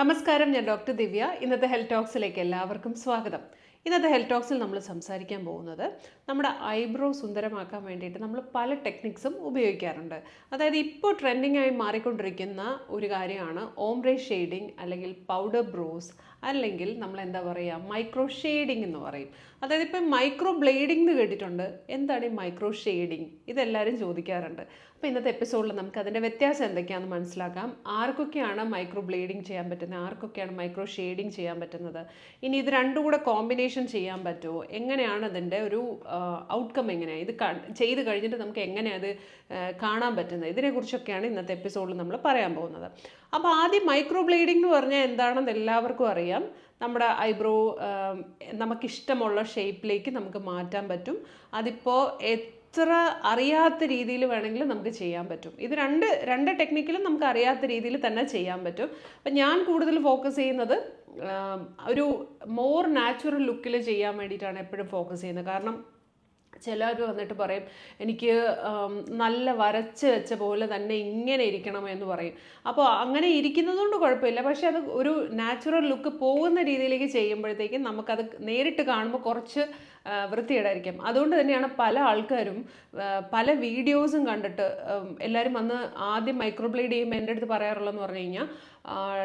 നമസ്കാരം ഞാൻ ഡോക്ടർ ദിവ്യ. ഇന്നത്തെ ഹെൽത്ത് ടോക്സിലേക്ക് എല്ലാവർക്കും സ്വാഗതം. ഇന്നത്തെ ഹെൽത്ത് ടോക്സിൽ നമ്മൾ സംസാരിക്കാൻ പോകുന്നത് നമ്മുടെ ഐബ്രോ സുന്ദരമാക്കാൻ വേണ്ടിയിട്ട് നമ്മൾ പല ടെക്നിക്സും ഉപയോഗിക്കാറുണ്ട്. അതായത് ഇപ്പോൾ ട്രെൻഡിങ് ആയി മാറിക്കൊണ്ടിരിക്കുന്ന ഒരു കാര്യമാണ് ഓംബ്രേ ഷെയ്ഡിങ് അല്ലെങ്കിൽ പൗഡർ ബ്രോസ്. അല്ലെങ്കിൽ നമ്മൾ എന്താ പറയുക മൈക്രോ ഷെയ്ഡിങ് എന്ന് പറയും. അതായത് ഇപ്പം മൈക്രോ ബ്ലേഡിംഗ് എന്ന് കേട്ടിട്ടുണ്ട്. എന്താണ് ഈ മൈക്രോ ഷെയ്ഡിങ് ഇതെല്ലാവരും ചോദിക്കാറുണ്ട്. അപ്പോൾ ഇന്നത്തെ എപ്പിസോഡിൽ നമുക്ക് അതിന്റെ വ്യത്യാസം എന്തൊക്കെയാണെന്ന് മനസ്സിലാക്കാം. ആർക്കൊക്കെയാണ് മൈക്രോ ബ്ലേഡിംഗ് ചെയ്യാൻ പറ്റുന്നത്? ആർക്കൊക്കെയാണ് മൈക്രോ ഷെയ്ഡിങ് ചെയ്യാൻ പറ്റുന്നത്? ഇനി ഇത് രണ്ടും കൂടെ കോമ്പിനേഷൻ ചെയ്യാൻ പറ്റുമോ? എങ്ങനെയാണ് അതിന്റെ ഒരു ഔട്ട്കം എങ്ങനെയാണ് ഇത് ചെയ്ത് കഴിഞ്ഞിട്ട് നമുക്ക് എങ്ങനെയാണ് അത് കാണാൻ പറ്റുന്നത്? ഇതിനെക്കുറിച്ചൊക്കെയാണ് ഇന്നത്തെ എപ്പിസോഡിൽ നമ്മൾ പറയാൻ പോകുന്നത്. അപ്പോൾ ആദ്യം മൈക്രോ ബ്ലേഡിംഗ് എന്ന് പറഞ്ഞാൽ എന്താണെന്ന് എല്ലാവർക്കും അറിയാം. നമ്മുടെ ഐബ്രോ നമുക്കിഷ്ടമുള്ള ഷേപ്പിലേക്ക് നമുക്ക് മാറ്റാൻ പറ്റും. അതിപ്പോൾ എത്ര അറിയാത്ത രീതിയിൽ വേണമെങ്കിലും നമുക്ക് ചെയ്യാൻ പറ്റും. ഇത് രണ്ട് രണ്ട് ടെക്നിക്കിലും നമുക്ക് അറിയാത്ത രീതിയിൽ തന്നെ ചെയ്യാൻ പറ്റും. അപ്പം ഞാൻ കൂടുതൽ ഫോക്കസ് ചെയ്യുന്നത് ഒരു മോർ നാച്ചുറൽ ലുക്കിൽ ചെയ്യാൻ വേണ്ടിയിട്ടാണ് എപ്പോഴും ഫോക്കസ് ചെയ്യുന്നത്. കാരണം ചിലർ വന്നിട്ട് പറയും എനിക്ക് നല്ല വരച്ച് വെച്ച പോലെ തന്നെ ഇങ്ങനെ ഇരിക്കണം എന്ന് പറയും. അപ്പോൾ അങ്ങനെ ഇരിക്കുന്നതുകൊണ്ട് കുഴപ്പമില്ല. പക്ഷെ അത് ഒരു നാച്ചുറൽ ലുക്ക് പോകുന്ന രീതിയിലേക്ക് ചെയ്യുമ്പോഴത്തേക്കും നമുക്കത് നേരിട്ട് കാണുമ്പോൾ കുറച്ച് വൃത്തികേടായിരിക്കും. അതുകൊണ്ട് തന്നെയാണ് പല ആൾക്കാരും പല വീഡിയോസും കണ്ടിട്ട് എല്ലാവരും വന്ന് ആദ്യം മൈക്രോബ്ലേഡ് ചെയ്യുമ്പോൾ എന്റെ അടുത്ത് പറയാറുള്ളതെന്ന് പറഞ്ഞു കഴിഞ്ഞാൽ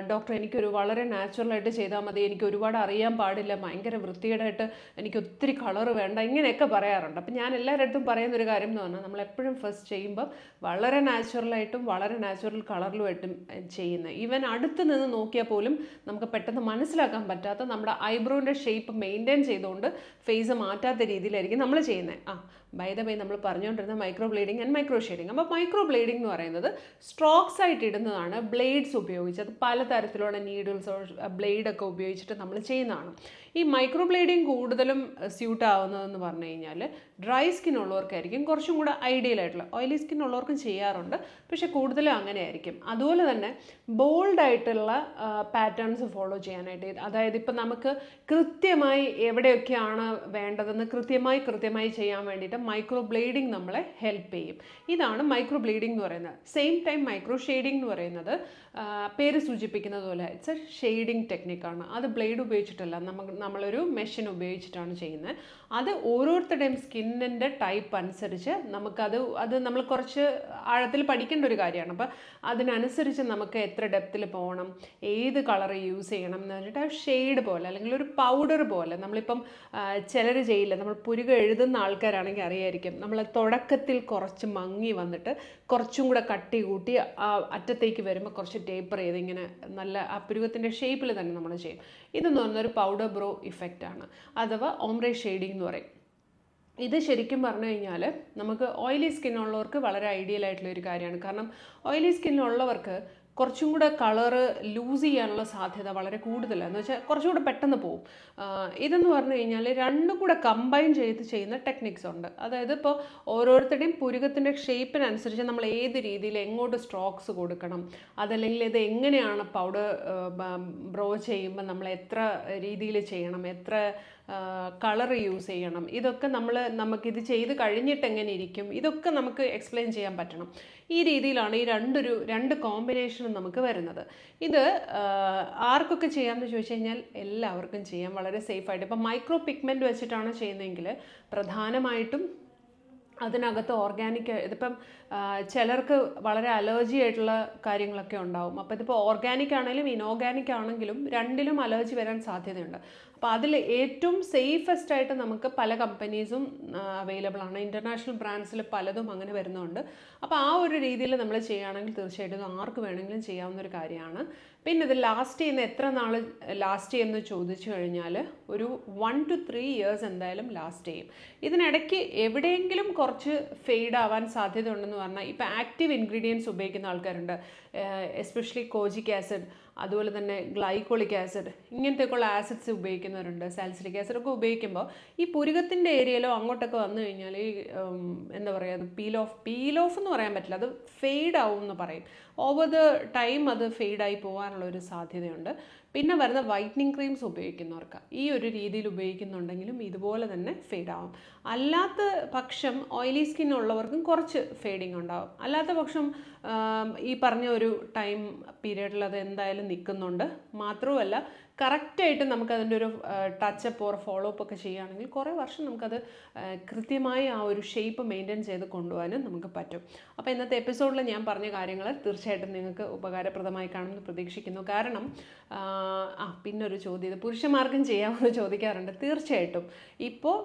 ഡോക്ടർ എനിക്കൊരു വളരെ നാച്ചുറലായിട്ട് ചെയ്താൽ മതി. എനിക്ക് ഒരുപാട് അറിയാൻ പാടില്ല. ഭയങ്കര വൃത്തികേടായിട്ട് എനിക്ക് ഒത്തിരി കളർ വേണ്ട. ഇങ്ങനെയൊക്കെ പറയാറുണ്ട്. അപ്പം ഞാൻ എല്ലാവരുടെ അടുത്തും പറയുന്ന ഒരു കാര്യം എന്ന് പറഞ്ഞാൽ നമ്മൾ എപ്പോഴും ഫസ്റ്റ് ചെയ്യുമ്പോൾ വളരെ നാച്ചുറലായിട്ടും വളരെ നാച്ചുറൽ കളറിലുമായിട്ടും ചെയ്യുന്നത് ഈവൻ അടുത്ത് നിന്ന് നോക്കിയാൽ പോലും നമുക്ക് പെട്ടെന്ന് മനസ്സിലാക്കാൻ പറ്റാത്ത നമ്മുടെ ഐബ്രോന്റെ ഷേപ്പ് മെയിന്റെയിൻ ചെയ്തുകൊണ്ട് ഫേസ് മാറ്റാത്ത രീതിയിലായിരിക്കും നമ്മൾ ചെയ്യുന്നത്. ആ ബൈ ബൈ നമ്മൾ പറഞ്ഞുകൊണ്ടിരുന്ന microblading and microshading അപ്പോൾ മൈക്രോ ബ്ലേഡിംഗ് എന്ന് പറയുന്നത് സ്ട്രോക്സ് ആയിട്ട് ഇടുന്നതാണ് ബ്ലേഡ്സ് ഉപയോഗിച്ച്. അത് പലതരത്തിലുള്ള നീഡിൽസ് ബ്ലേഡൊക്കെ ഉപയോഗിച്ചിട്ട് നമ്മൾ ചെയ്യുന്നതാണ്. ഈ മൈക്രോ ബ്ലേഡിങ് കൂടുതലും സ്യൂട്ട് ആവുന്നതെന്ന് പറഞ്ഞു കഴിഞ്ഞാൽ ഡ്രൈ സ്കിൻ ഉള്ളവർക്കായിരിക്കും. കുറച്ചും കൂടെ ഐഡിയൽ ആയിട്ടുള്ള ഓയിലി സ്കിൻ ഉള്ളവർക്കും ചെയ്യാറുണ്ട്. പക്ഷേ കൂടുതലും അങ്ങനെയായിരിക്കും. അതുപോലെ തന്നെ ബോൾഡ് ആയിട്ടുള്ള പാറ്റേൺസ് ഫോളോ ചെയ്യാനായിട്ട്. അതായത് ഇപ്പം നമുക്ക് കൃത്യമായി എവിടെയൊക്കെയാണ് വേണ്ടതെന്ന് കൃത്യമായി കൃത്യമായി ചെയ്യാൻ വേണ്ടിയിട്ട് മൈക്രോ ബ്ലേഡിംഗ് നമ്മളെ ഹെൽപ്പ് ചെയ്യും. ഇതാണ് മൈക്രോ ബ്ലേഡിംഗ് എന്ന് പറയുന്നത്. സെയിം ടൈം മൈക്രോ ഷെയ്ഡിംഗ് എന്ന് പറയുന്നത് പേര് സൂചിപ്പിക്കുന്നത് പോലെ ഇറ്റ്സ് എ ഷെയ്ഡിങ് ടെക്നിക്കാണ് അത് ബ്ലേഡ് ഉപയോഗിച്ചിട്ടല്ല നമുക്ക് നമ്മളൊരു മെഷീൻ ഉപയോഗിച്ചിട്ടാണ് ചെയ്യുന്നത്. അത് ഓരോരുത്തരുടെയും സ്കിന്നിന്റെ ടൈപ്പ് അനുസരിച്ച് നമുക്കത് അത് നമ്മൾ കുറച്ച് ആഴത്തിൽ പഠിക്കേണ്ട ഒരു കാര്യമാണ്. അപ്പോൾ അതിനനുസരിച്ച് നമുക്ക് എത്ര ഡെപ്തിൽ പോകണം ഏത് കളർ യൂസ് ചെയ്യണം എന്ന് പറഞ്ഞിട്ട് ആ ഷെയ്ഡ് പോലെ അല്ലെങ്കിൽ ഒരു പൗഡർ പോലെ. നമ്മളിപ്പം ചിലർ ചെയ്യില്ല നമ്മൾ പുരുക എഴുതുന്ന ആൾക്കാരാണെങ്കിൽ അറിയായിരിക്കും. നമ്മൾ തുടക്കത്തിൽ കുറച്ച് മങ്ങി വന്നിട്ട് കുറച്ചും കൂടെ കട്ടി കൂട്ടി അറ്റത്തേക്ക് വരുമ്പോൾ കുറച്ച് ടേപ്പർ ചെയ്ത് ഇങ്ങനെ നല്ല ആ ഷേപ്പിൽ തന്നെ നമ്മൾ ചെയ്യും. ഇതെന്ന് ഒരു പൗഡർ ബ്രോ ഇഫക്റ്റ് ആണ്. അഥവാ ഓംബ്രേ ഷെയ്ഡിംഗ് എന്ന് പറയും. ഇത് ശരിക്കും പറഞ്ഞു കഴിഞ്ഞാൽ നമുക്ക് ഓയിലി സ്കിന്നുള്ളവർക്ക് വളരെ ഐഡിയൽ ആയിട്ടുള്ള ഒരു കാര്യമാണ്. കാരണം ഓയിലി സ്കിന്നുള്ളവർക്ക് കുറച്ചും കൂടെ കളറ് ലൂസ് ചെയ്യാനുള്ള സാധ്യത വളരെ കൂടുതലാണ്. എന്ന് വെച്ചാൽ കുറച്ചും കൂടെ പെട്ടെന്ന് പോവും. ഇതെന്ന് പറഞ്ഞു കഴിഞ്ഞാൽ രണ്ടും കൂടെ കമ്പൈൻ ചെയ്ത് ചെയ്യുന്ന ടെക്നിക്സ് ഉണ്ട്. അതായത് ഇപ്പോൾ ഓരോരുത്തരുടെയും പുരുകത്തിന്റെ ഷേപ്പിനനുസരിച്ച് നമ്മൾ ഏത് രീതിയിൽ എങ്ങോട്ട് സ്ട്രോക്സ് കൊടുക്കണം അതല്ലെങ്കിൽ ഇത് എങ്ങനെയാണ് പൗഡർ ബ്രോ ചെയ്യുമ്പോൾ നമ്മൾ എത്ര രീതിയിൽ ചെയ്യണം എത്ര കളർ യൂസ് ചെയ്യണം. ഇതൊക്കെ നമ്മൾ നമുക്കിത് ചെയ്ത് കഴിഞ്ഞിട്ട് എങ്ങനെ ഇരിക്കും ഇതൊക്കെ നമുക്ക് എക്സ്പ്ലെയിൻ ചെയ്യാൻ പറ്റണം. ഈ രീതിയിലാണ് ഈ രണ്ടൊരു രണ്ട് കോമ്പിനേഷനും നമുക്ക് വരുന്നത്. ഇത് ആർക്കൊക്കെ ചെയ്യാമെന്ന് ചോദിച്ചു കഴിഞ്ഞാൽ എല്ലാവർക്കും ചെയ്യാം. വളരെ സേഫായിട്ട് ഇപ്പം മൈക്രോ പിഗ്മെന്റ് വെച്ചിട്ടാണ് ചെയ്യുന്നതെങ്കിൽ പ്രധാനമായിട്ടും അതിനകത്ത് ഓർഗാനിക് ഇതിപ്പം ചിലർക്ക് വളരെ അലർജി ആയിട്ടുള്ള കാര്യങ്ങളൊക്കെ ഉണ്ടാവും. അപ്പോൾ ഇതിപ്പോൾ ഓർഗാനിക് ആണെങ്കിലും ഇനോർഗാനിക് ആണെങ്കിലും രണ്ടിലും അലർജി വരാൻ സാധ്യതയുണ്ട്. അപ്പോൾ അതിൽ ഏറ്റവും സേഫസ്റ്റ് ആയിട്ട് നമുക്ക് പല കമ്പനീസും അവൈലബിൾ ആണ്. ഇന്റർനാഷണൽ ബ്രാൻഡ്സിൽ പലതും അങ്ങനെ വരുന്നുണ്ട്. അപ്പോൾ ആ ഒരു രീതിയിൽ നമ്മൾ ചെയ്യുകയാണെങ്കിൽ തീർച്ചയായിട്ടും ആർക്ക് വേണമെങ്കിലും ചെയ്യാവുന്ന ഒരു കാര്യമാണ്. പിന്നെ ഇത് ലാസ്റ്റ് ചെയ്യുന്ന എത്ര നാൾ ലാസ്റ്റ് ചെയ്യുമെന്ന് ചോദിച്ചു കഴിഞ്ഞാൽ ഒരു വൺ ടു ത്രീ ഇയേഴ്സ് എന്തായാലും ലാസ്റ്റ് ചെയ്യും. ഇതിനിടയ്ക്ക് എവിടെയെങ്കിലും കുറച്ച് ഫെയ്ഡ് ആവാൻ സാധ്യത ഉണ്ടെന്ന് പറഞ്ഞാൽ ഇപ്പോൾ ആക്റ്റീവ് ഇൻഗ്രീഡിയൻസ് ഉപയോഗിക്കുന്ന ആൾക്കാരുണ്ട്. എസ്പെഷ്യലി കോജിക് ആസിഡ് അതുപോലെ തന്നെ ഗ്ലൈക്കോളിക് ആസിഡ് ഇങ്ങനത്തെയൊക്കെയുള്ള ആസിഡ്സ് ഉപയോഗിക്കുന്നവരുണ്ട്. സാൽസിലിക് ആസിഡ് ഒക്കെ ഉപയോഗിക്കുമ്പോൾ ഈ പുരുകത്തിന്റെ ഏരിയയിലോ അങ്ങോട്ടൊക്കെ വന്നു കഴിഞ്ഞാൽ ഈ എന്താ പറയുക പീൽ ഓഫ് പീൽ ഓഫ് എന്ന് പറയാൻ പറ്റില്ല. അത് ഫെയ്ഡ് ആവും എന്ന് പറയും. ഓവർ ദ ടൈം അത് ഫെയ്ഡായി പോകാനുള്ള ഒരു സാധ്യതയുണ്ട്. പിന്നെ വരുന്ന വൈറ്റനിങ് ക്രീംസ് ഉപയോഗിക്കുന്നവർക്ക് ഈ ഒരു രീതിയിൽ ഉപയോഗിക്കുന്നുണ്ടെങ്കിലും ഇതുപോലെ തന്നെ ഫെയ്ഡ് ആവും. അല്ലാത്ത പക്ഷം ഓയിലി സ്കിൻ ഉള്ളവർക്കും കുറച്ച് ഫെയ്ഡിങ് ഉണ്ടാവും. അല്ലാത്ത പക്ഷം ഈ പറഞ്ഞ ഒരു ടൈം പീരീഡിൽ അത് എന്തായാലും നിൽക്കുന്നുണ്ട്. മാത്രവുമല്ല കറക്റ്റായിട്ട് നമുക്കതിന്റെ ഒരു ടച്ചപ്പ് ഓർ ഫോളോ അപ്പ് ഒക്കെ ചെയ്യുകയാണെങ്കിൽ കുറേ വർഷം നമുക്കത് കൃത്യമായി ആ ഒരു ഷേപ്പ് മെയിന്റെയിൻ ചെയ്ത് കൊണ്ടുപോകാനും നമുക്ക് പറ്റും. അപ്പോൾ ഇന്നത്തെ എപ്പിസോഡിൽ ഞാൻ പറഞ്ഞ കാര്യങ്ങൾ തീർച്ചയായിട്ടും നിങ്ങൾക്ക് ഉപകാരപ്രദമായി കാണുമെന്ന് പ്രതീക്ഷിക്കുന്നു. കാരണം ആ, പിന്നൊരു ചോദ്യം ഇത് പുരുഷന്മാർക്കും ചെയ്യാമെന്ന് ചോദിക്കാറുണ്ട്. തീർച്ചയായിട്ടും. ഇപ്പോൾ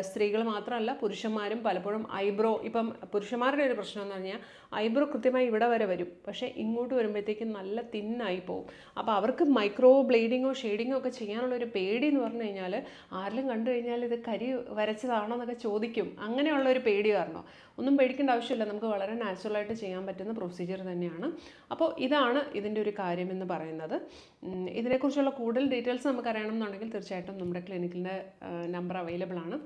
സ്ത്രീകൾ മാത്രമല്ല പുരുഷന്മാരും പലപ്പോഴും ഐബ്രോ ഇപ്പം പുരുഷന്മാരുടെ ഒരു പ്രശ്നം എന്ന് പറഞ്ഞാൽ ഐബ്രോ കൃത്യമായി ഇവിടെ വരെ വരും. പക്ഷേ ഇങ്ങോട്ട് വരുമ്പോഴത്തേക്കും നല്ല തിന്നായി പോകും അപ്പോൾ അവർക്ക് മൈക്രോ ബ്ലേഡിങ്ങോ ഷെയ്ഡിങ്ങോ ഒക്കെ ചെയ്യാനുള്ള ഒരു പേടി എന്ന് പറഞ്ഞു കഴിഞ്ഞാൽ ആരെങ്കിലും കണ്ടു കഴിഞ്ഞാൽ ഇത് കരി വരച്ചതാണോ എന്നൊക്കെ ചോദിക്കും. അങ്ങനെയുള്ള ഒരു പേടി കാരണം. ഒന്നും പേടിക്കേണ്ട ആവശ്യമില്ല. നമുക്ക് വളരെ നാച്ചുറലായിട്ട് ചെയ്യാൻ പറ്റുന്ന പ്രൊസീജിയർ തന്നെയാണ്. അപ്പോൾ ഇതാണ് ഇതിന്റെ ഒരു കാര്യം എന്ന് പറയുന്നത്. ഇതിനെക്കുറിച്ചുള്ള കൂടുതൽ ഡീറ്റെയിൽസ് നമുക്ക് അറിയണമെന്നുണ്ടെങ്കിൽ തീർച്ചയായിട്ടും നമ്മുടെ ക്ലിനിക്കിന്റെ നമ്പർ അവൈലബിൾ ആണ്.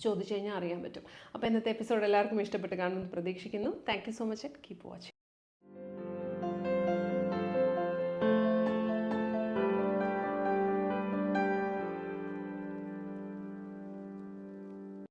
ചോദിച്ചു കഴിഞ്ഞാൽ അറിയാൻ പറ്റും. അപ്പോൾ ഇന്നത്തെ എപ്പിസോഡ് എല്ലാവർക്കും ഇഷ്ടപ്പെട്ട് കാണുമെന്ന് പ്രതീക്ഷിക്കുന്നു. Thank so much. Keep watching.